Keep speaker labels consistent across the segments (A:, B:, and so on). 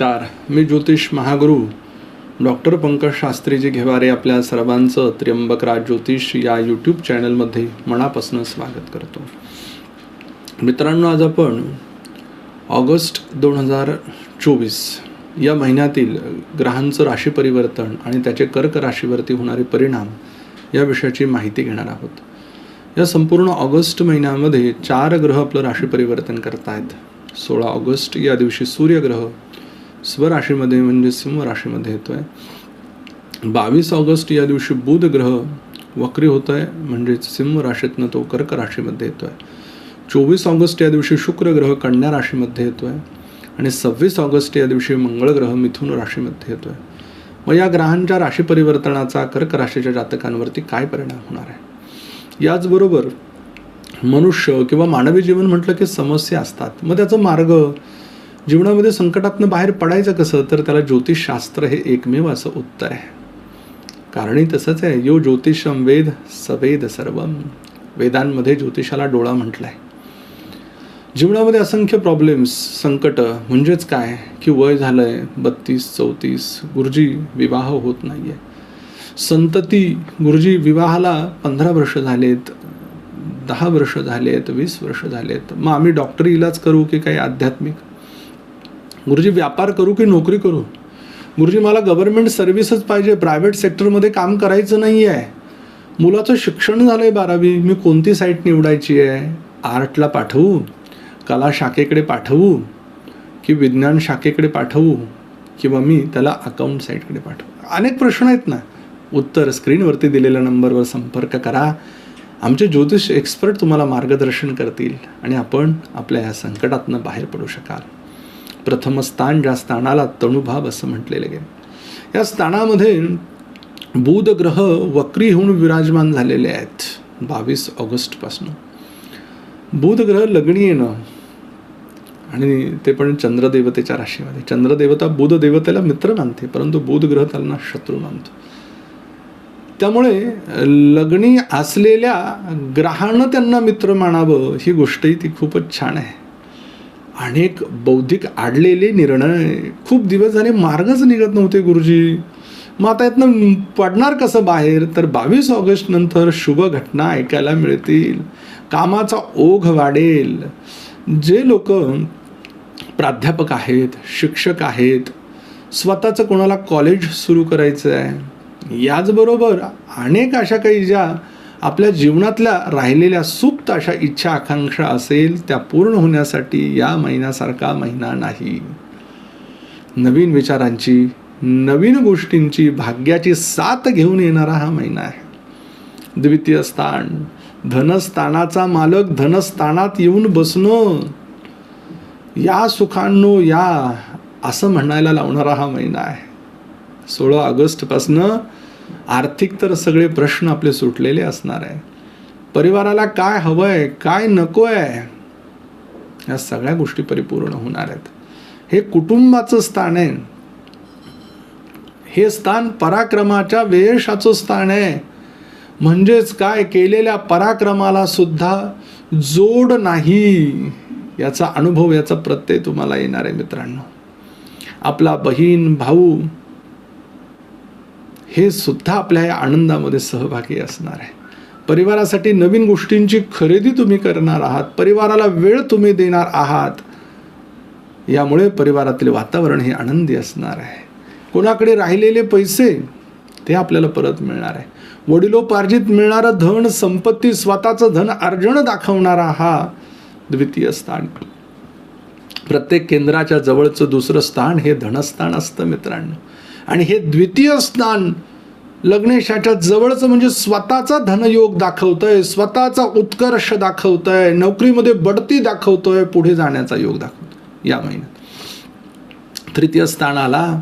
A: नमस्कार. मी ज्योतिष महागुरू. डॉक्टर पंकज शास्त्रीजी घेवारे आपल्या सर्वांचं त्र्यंबकराज ज्योतिष या यूट्यूब चॅनलमध्ये मनापासून स्वागत करतो. मित्रांनो आज आपण ऑगस्ट दोन हजार चोवीस या महिन्यातील ग्रहांचं राशी परिवर्तन आणि त्याचे कर्क राशीवरती होणारे परिणाम या विषयाची माहिती घेणार आहोत. या संपूर्ण ऑगस्ट महिन्यामध्ये चार ग्रह आपलं राशी परिवर्तन करतायत. सोळा ऑगस्ट या दिवशी सूर्यग्रह स्वराशीमध्ये म्हणजे सिंह राशीमध्ये येतोय. बावीस ऑगस्ट या दिवशी बुध ग्रह वक्री होत आहे म्हणजेच सिंह राशीतनं तो कर्क राशीमध्ये येतोय. चोवीस ऑगस्ट या दिवशी शुक्र ग्रह कन्या राशीमध्ये येतोय आणि सव्वीस ऑगस्ट या दिवशी मंगळ ग्रह मिथुन राशीमध्ये येतोय. मग या ग्रहांच्या राशी परिवर्तनाचा कर्क राशीच्या जातकांवरती काय परिणाम होणार आहे? याचबरोबर मनुष्य किंवा मानवी जीवन म्हटलं की समस्या असतात. मग त्याचा मार्ग जीवनामध्ये संकटातनं बाहेर पडायचं कसं तर त्याला ज्योतिषशास्त्र हे एकमेव असं उत्तर आहे. कारणही तसंच आहे. यो ज्योतिषम वेद सवेद सर्वम वेदांमध्ये ज्योतिषाला डोळा म्हटलाय. जीवनामध्ये असंख्य प्रॉब्लेम्स संकट म्हणजेच काय? की वय झालंय बत्तीस चौतीस गुरुजी विवाह होत नाही आहे संतती गुरुजी विवाहाला पंधरा वर्ष झालेत दहा वर्ष झालेत वीस वर्ष झालेत. मग आम्ही डॉक्टरी इलाज करू की काही आध्यात्मिक? गुरुजी व्यापार करू की नोकरी करू? गुरुजी मला गव्हर्नमेंट सर्व्हिसच पाहिजे. प्रायव्हेट सेक्टरमध्ये काम करायचं नाही आहे मुलाचं शिक्षण झालं आहे बारावी. मी कोणती साईट निवडायची आहे? आर्टला पाठवू? कला शाखेकडे पाठवू? की विज्ञान शाखेकडे पाठवू? किंवा मी त्याला अकाउंट साईटकडे पाठवू? अनेक प्रश्न आहेत ना. उत्तर स्क्रीनवरती दिलेल्या नंबरवर संपर्क करा. आमचे ज्योतिष एक्सपर्ट तुम्हाला मार्गदर्शन करतील आणि आपण आपल्या या संकटातनं बाहेर पडू शकाल. प्रथम स्थान ज्या स्थानाला तणुभाव असं म्हटलेलं गेलं या स्थानामध्ये बुध ग्रह वक्री होऊन विराजमान झालेले आहेत बावीस ऑगस्टपासून. बुध ग्रह लग्नी येणं आणि ते पण चंद्रदेवतेच्या राशीमध्ये. चंद्रदेवता बुध देवतेला मित्र मानते परंतु बुध ग्रह त्यांना शत्रू मानतो. त्यामुळे लग्नी असलेल्या ग्रहानं त्यांना मित्र मानावं ही गोष्टही ती खूपच छान आहे. अनेक बौद्धिक आडलेले निर्णय. खूप दिवस झाले मार्गच निघत नव्हते गुरुजी. मग आता यातनं पडणार कसं बाहेर? तर बावीस ऑगस्ट नंतर शुभ घटना ऐकायला मिळतील. कामाचा ओघ वाढेल. जे लोक प्राध्यापक आहेत शिक्षक आहेत स्वतःचं कोणाला कॉलेज सुरू करायचं आहे याचबरोबर अनेक अशा काही ज्या आपल्या जीवनातल्या राहिलेल्या गुप्त अशा इच्छा आकांक्षा असेल त्या पूर्ण होण्यासाठी या महिन्यासारखा महिना नाही. नवीन विचारांची नवीन गोष्टींची भाग्याची साथ घेऊन येणारा हा महिना आहे. द्वितीय स्थान धनस्थानाचा मालक धनस्थानात येऊन बसणं. या सुखांनो या असं म्हणायला लावणारा हा महिना आहे. सोळा ऑगस्टपासनं आर्थिक तर सगळे प्रश्न आपले सुटलेले असणार आहे. परिवाराला काय हवं आहे काय नको आहे या सगळ्या गोष्टी परिपूर्ण होणार आहेत. हे कुटुंबाचं स्थान आहे. हे स्थान पराक्रमाच्या वेशाचं स्थान आहे. म्हणजेच काय केलेल्या पराक्रमाला सुद्धा जोड नाही. याचा अनुभव याचा प्रत्यय तुम्हाला येणार आहे मित्रांनो. आपला बहीण भाऊ हे सुद्धा आपल्या या आनंदामध्ये सहभागी असणार आहे. परिवारासाठी नवीन गोष्टींची खरेदी तुम्ही करणार आहात परिवाराला वेळ तुम्ही देणार आहात यामुळे परिवारातील वातावरण हे आनंदी असणार आहे. कोणाकडे राहिलेले पैसे ते आपल्याला परत मिळणार आहे. वडिलोपार्जित मिळणारं धन संपत्ती स्वतःचं धन अर्जन दाखवणारा हा द्वितीय स्थान. प्रत्येक केंद्राच्या जवळचं दुसरं स्थान हे धनस्थान असतं मित्रांनो. आणि हे द्वितीय स्थान लग्नेशाच्या जवळचं म्हणजे स्वतःचा धनयोग दाखवतंय स्वतःचा उत्कर्ष दाखवतंय नोकरीमध्ये बढती दाखवतोय पुढे जाण्याचा योग दाखवतोय या महिन्यात. तृतीय स्थानाला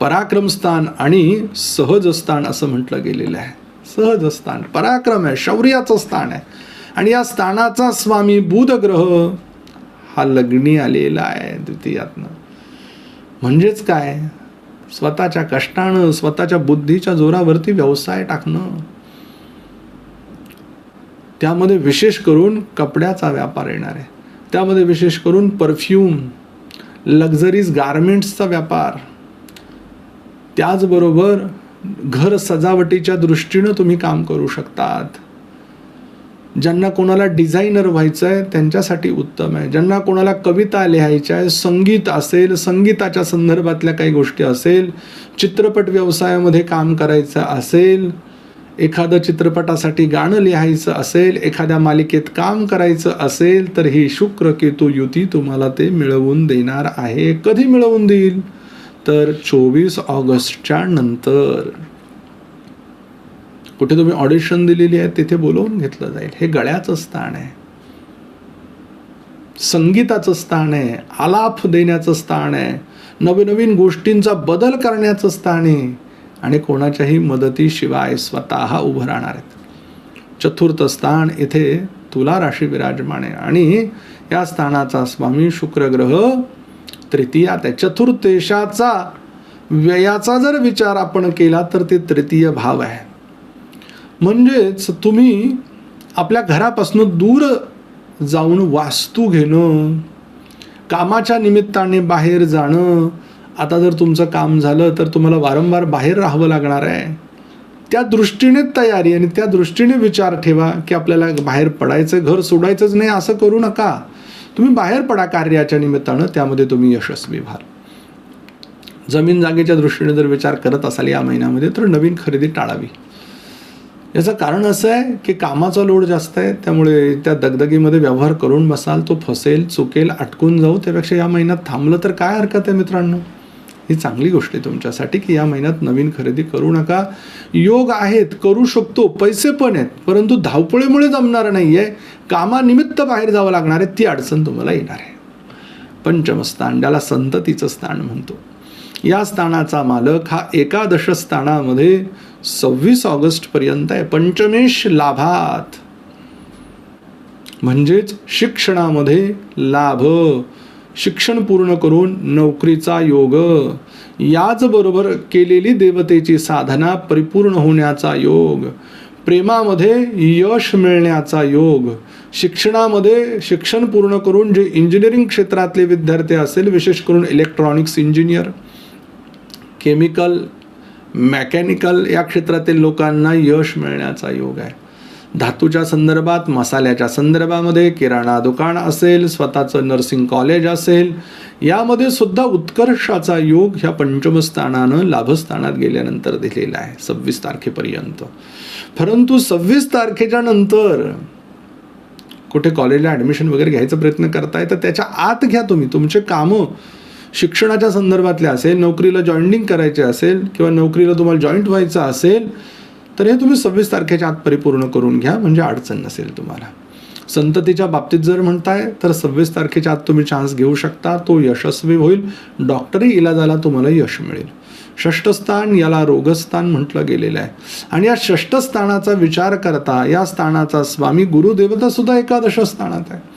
A: पराक्रम स्थान आणि सहज स्थान असं म्हटलं गेलेलं आहे. सहज स्थान पराक्रम आहे शौर्याचं स्थान आहे. आणि या स्थानाचा स्वामी बुधग्रह हा लग्नी आलेला आहे द्वितीयातनं. म्हणजेच काय? स्वतःच्या कष्टानं स्वतःच्या बुद्धीच्या जोरावरती व्यवसाय टाकणं. त्यामध्ये विशेष करून कपड्याचा व्यापार येणार आहे. त्यामध्ये विशेष करून परफ्यूम लक्झरीज गारमेंट्सचा व्यापार. त्याचबरोबर घर सजावटीच्या दृष्टीनं तुम्ही काम करू शकतात. ज्यांना कोणाला डिझायनर व्हायचं आहे त्यांच्यासाठी उत्तम आहे. ज्यांना कोणाला कविता लिहायच्या आहे संगीत असेल संगीताच्या संदर्भातल्या काही गोष्टी असेल चित्रपट व्यवसायामध्ये काम करायचं असेल एखादं चित्रपटासाठी गाणं लिहायचं असेल एखाद्या मालिकेत काम करायचं असेल तर ही शुक्र केतू युती तुम्हाला ते मिळवून देणार आहे. कधी मिळवून देईल? तर चोवीस ऑगस्टच्या नंतर. कुठे तुम्ही ऑडिशन दिलेली आहे तिथे बोलवून घेतलं जाईल. हे गळ्याचं स्थान आहे. संगीताचं स्थान आहे. आलाप देण्याचं स्थान आहे. नवनवीन गोष्टींचा बदल करण्याचं स्थान आहे. आणि कोणाच्याही मदतीशिवाय स्वतः उभं राहणार आहेत. चतुर्थ स्थान इथे तुला राशी विराजमान आहे. आणि या स्थानाचा स्वामी शुक्रग्रह तृतीयात आहे चतुर्थेशाचा व्ययाचा जर विचार आपण केला तर ते तृतीय भाव आहे. म्हणजेच तुम्ही आपल्या घरापासून दूर जाऊन वास्तू घेणं कामाच्या निमित्ताने बाहेर जाणं आता जर तुमचं काम झालं तर तुम्हाला वारंवार बाहेर राहावं लागणार आहे. त्या दृष्टीने तयारी आणि त्या दृष्टीने विचार ठेवा की आपल्याला बाहेर पडायचं घर सोडायचंच नाही असं करू नका. तुम्ही बाहेर पडा कार्याच्या निमित्तानं त्यामध्ये तुम्ही यशस्वी व्हाल. जमीन जागेच्या दृष्टीने जर विचार करत असाल या महिन्यामध्ये तर नवीन खरेदी टाळावी. याचं कारण असं आहे की कामाचा लोड जास्त आहे त्यामुळे त्या दगदगीमध्ये व्यवहार करून बसाल तो फसेल चुकेल अटकून जाऊ त्यापेक्षा या महिन्यात थांबलं तर काय हरकत आहे मित्रांनो? ही चांगली गोष्ट आहे तुमच्यासाठी की या महिन्यात नवीन खरेदी करू नका. योग आहेत करू शकतो पैसे पण आहेत परंतु धावपळीमुळे जमणार नाही आहे कामानिमित्त बाहेर जावं लागणार आहे ती अडचण तुम्हाला येणार आहे. पंचमस्थान ज्याला संततीचं स्थान म्हणतो. या स्थानाचा मालक हा एकादश स्थानामध्ये सव्वीस ऑगस्ट पर्यंत आहे. पंचमेश लाभात. म्हणजेच शिक्षणामध्ये लाभ. शिक्षण पूर्ण करून नोकरीचा योग. याचबरोबर केलेली देवतेची साधना परिपूर्ण होण्याचा योग. प्रेमामध्ये यश मिळण्याचा योग. शिक्षणामध्ये शिक्षण पूर्ण करून जे इंजिनिअरिंग क्षेत्रातले विद्यार्थी असेल विशेष करून इलेक्ट्रॉनिक्स इंजिनियर केमिकल मेकॅनिकल या क्षेत्रातील लोकांना यश मिळण्याचा योग आहे. धातूच्या संदर्भात मसाल्याच्या संदर्भामध्ये किराणा दुकान असेल स्वतःचं नर्सिंग कॉलेज असेल यामध्ये सुद्धा उत्कर्षाचा योग ह्या पंचमस्थानानं लाभस्थानात गेल्यानंतर दिलेला आहे सव्वीस तारखेपर्यंत. परंतु सव्वीस तारखेच्या नंतर कुठे कॉलेजला ॲडमिशन वगैरे घ्यायचा प्रयत्न करताय तर त्याच्या आत घ्या तुम्ही तुमचे कामं शिक्षणाच्या संदर्भातले असेल नोकरीला जॉईनिंग करायचे असेल किंवा नोकरीला तुम्हाला जॉईंट व्हायचं असेल तर हे तुम्ही सव्वीस तारखेच्या आत परिपूर्ण करून घ्या म्हणजे अडचण नसेल तुम्हाला. संततीच्या बाबतीत जर म्हणताय तर सव्वीस तारखेच्या आत तुम्ही चान्स घेऊ शकता तो यशस्वी होईल. डॉक्टरी इलाजाला तुम्हाला यश मिळेल. षष्ठस्थान याला रोगस्थान म्हटलं गेलेलं आहे. आणि या षष्ठस्थानाचा विचार करता या स्थानाचा स्वामी गुरुदेवता सुद्धा एकादश स्थानात आहे.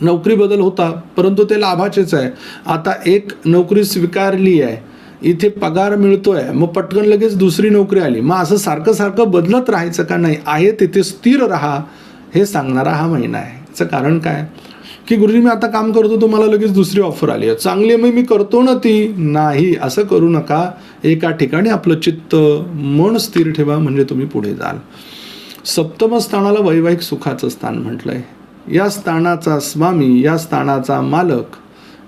A: नोकरी बदल होता परंतु ते लाभाचेच आहे. आता एक नोकरी स्वीकारली आहे इथे पगार मिळतोय मग पटकन लगेच दुसरी नोकरी आली. मग असं सारखं सारखं बदलत राहायचं का नाही? आहे तिथे स्थिर राहा हे सांगणारा हा महिना आहे. याचं कारण काय? की गुरुजी मी आता काम करतो तुम्हाला लगेच दुसरी ऑफर आली आहे. चांगली मग मी करतो ना ती? नाही असं करू नका. एका ठिकाणी आपलं चित्त मन स्थिर ठेवा म्हणजे तुम्ही पुढे जाल. सप्तम स्थानाला वैवाहिक सुखाचं स्थान म्हटलंय. या स्थानाचा स्वामी या स्थानाचा मालक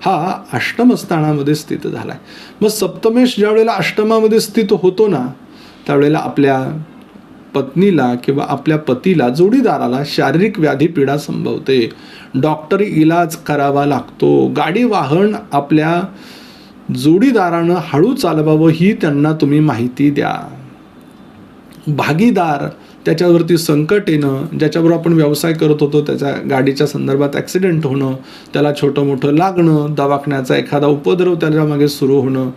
A: हा अष्टमस्थानामध्ये स्थित झाला आहे मग सप्तमेश ज्यावेळेला अष्टमामध्ये स्थित होतो ना त्यावेळेला आपल्या पत्नीला किंवा आपल्या पतीला जोडीदाराला शारीरिक व्याधी पीडा संभवते. डॉक्टरी इलाज करावा लागतो. गाडी वाहन आपल्या जोडीदारानं हळू चालवावं ही त्यांना तुम्ही माहिती द्या. भागीदार त्याच्यावरती संकट येणं ज्याच्याबरोबर आपण व्यवसाय करत होतो त्याच्या गाडीच्या संदर्भात ॲक्सिडेंट होणं त्याला छोटं मोठं लागणं दवाखान्याचा एखादा उपद्रव त्याच्यामागे सुरू होणं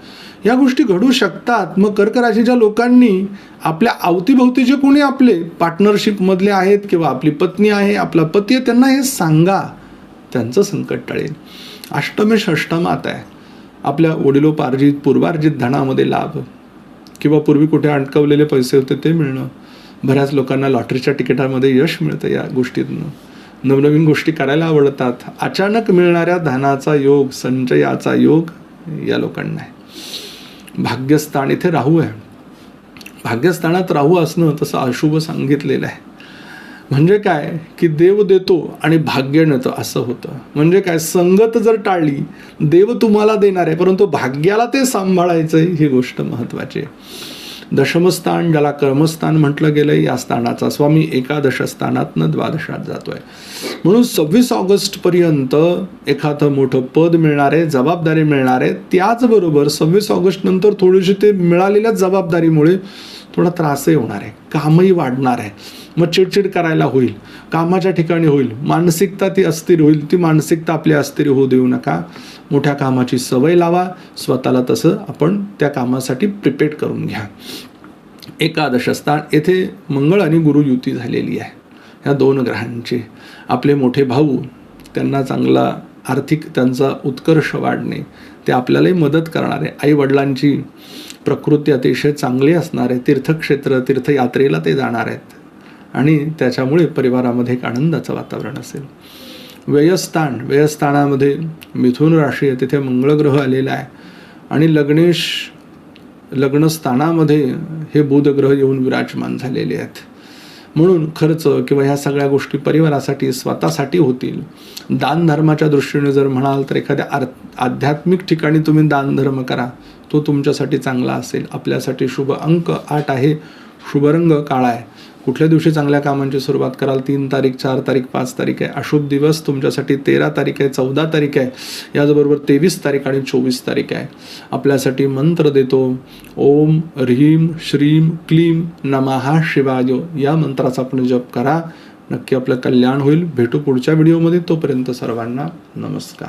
A: या गोष्टी घडू शकतात. मग कर्क राशीच्या लोकांनी आपल्या अवतीभोवती जे कोणी आपले पार्टनरशिपमधले आहेत किंवा आपली पत्नी आहे आपला पती आहे त्यांना हे सांगा. त्यांचं संकट टळेल. अष्टमे षष्टमात आहे. आपल्या वडिलोपार्जित पूर्वार्जित धनामध्ये लाभ. किंवा पूर्वी कुठे अडकवलेले पैसे होते ते मिळणं. बऱ्याच लोकांना लॉटरीच्या तिकिटामध्ये यश मिळतं या गोष्टीतनं. नवनवीन गोष्टी करायला आवडतात. अचानक मिळणाऱ्या धनाचा योग संचयाचा योग या लोकांना आहे. भाग्यस्थान इथे राहू आहे. भाग्यस्थानात राहू असणं तसं अशुभ सांगितलेलं आहे. म्हणजे काय? की देव देतो आणि भाग्य नव्हतं असं होतं. म्हणजे काय? संगत जर टाळली देव तुम्हाला देणार आहे परंतु भाग्याला ते सांभाळायचं ही गोष्ट महत्त्वाची आहे. दशमस्थान ज्याला कर्मस्थान म्हटलं गेलं या स्थानाचा स्वामी एकादश स्थानातनं द्वादशात जातोय. म्हणून सव्वीस ऑगस्टपर्यंत एखादं मोठं पद मिळणार आहे जबाबदारी मिळणार आहे त्याचबरोबर सव्वीस ऑगस्ट नंतर थोडीशी ते मिळालेल्या जबाबदारीमुळे थोडा त्रासही होणार आहे. कामही वाढणार आहे. मग चिडचिड करायला होईल. कामाच्या ठिकाणी होईल. मानसिकता ती अस्थिर होईल. ती मानसिकता आपली अस्थिर होऊ देऊ नका. मोठ्या कामाची सवय लावा स्वतःला तसं आपण त्या कामासाठी प्रिपेअर करून घ्या. एकादश स्थान येथे मंगळ आणि गुरु युती झालेली आहे. ह्या दोन ग्रहांची. आपले मोठे भाऊ त्यांना चांगला आर्थिक त्यांचा उत्कर्ष वाढणे ते आपल्यालाही मदत करणारे. आईवडिलांची आई वडिलांची प्रकृती अतिशय चांगली असणारे तीर्थक्षेत्र तीर्थयात्रेला ते जाणार आहेत. आणि त्याच्यामुळे परिवारामध्ये एक आनंदाचं वातावरण असेल. व्ययस्थान व्ययस्थानामध्ये मिथुन राशी आहे तिथे मंगळग्रह आलेला आहे. आणि लग्नेश लग्नस्थानामध्ये हे बुधग्रह येऊन विराजमान झालेले आहेत. म्हणून खर्च किंवा ह्या सगळ्या गोष्टी परिवारासाठी स्वतःसाठी होतील. दानधर्माच्या दृष्टीने जर म्हणाल तर एखाद्या आर आध्यात्मिक ठिकाणी तुम्ही दानधर्म करा तो तुमच्यासाठी चांगला असेल. आपल्यासाठी शुभ अंक आठ आहे शुभ रंग काळा आहे. कुठल्या दिवशी चांगल्या कामांची सुरुवात कराल? तीन तारीख चार तारीख पाच तारीख आहे. अशुभ दिवस तुमच्यासाठी तेरा तारीख आहे चौदा तारीख आहे. याचबरोबर तेवीस तारीख आणि चोवीस तारीख आहे. आपल्यासाठी मंत्र देतो. ओम ह्रीम श्रीम क्लीम नमहा शिवायो. या मंत्राचा आपण जप करा. नक्की आपलं कल्याण होईल. भेटू पुढच्या व्हिडिओमध्ये. तोपर्यंत सर्वांना नमस्कार.